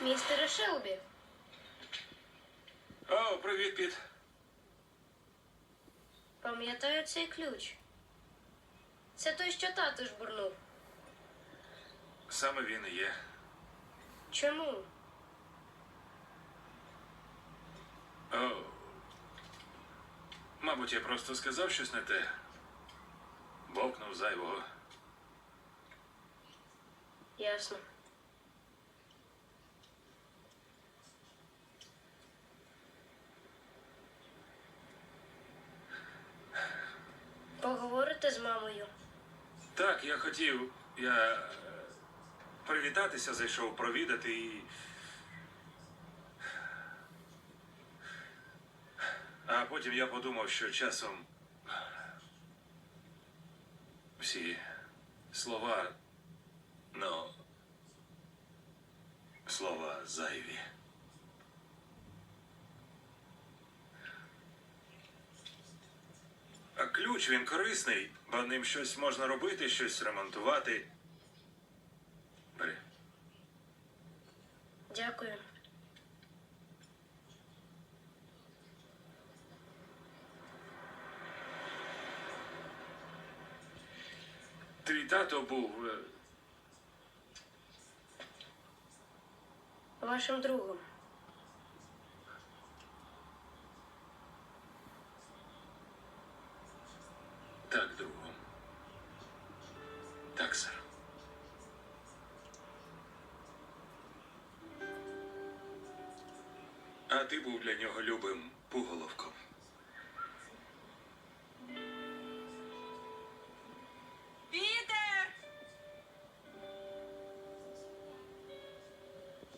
Містере Шелбі, О, привіт, Піт. пам'ятаю цей ключ. Це той, що тато жбурнув. Саме він і є. Чому? О. Мабуть, я просто сказав щось не те. Бовкнув зайвого. Ясно. З мамою. Так, я хотів. Я е, привітатися зайшов, провідати і. А потім я подумав, що часом всі слова, ну, слова зайві. А ключ він корисний, бо ним щось можна робити, щось ремонтувати. Бери. Дякую. Твій тато був. е, Вашим другом. А ти був для нього любим пуголовком.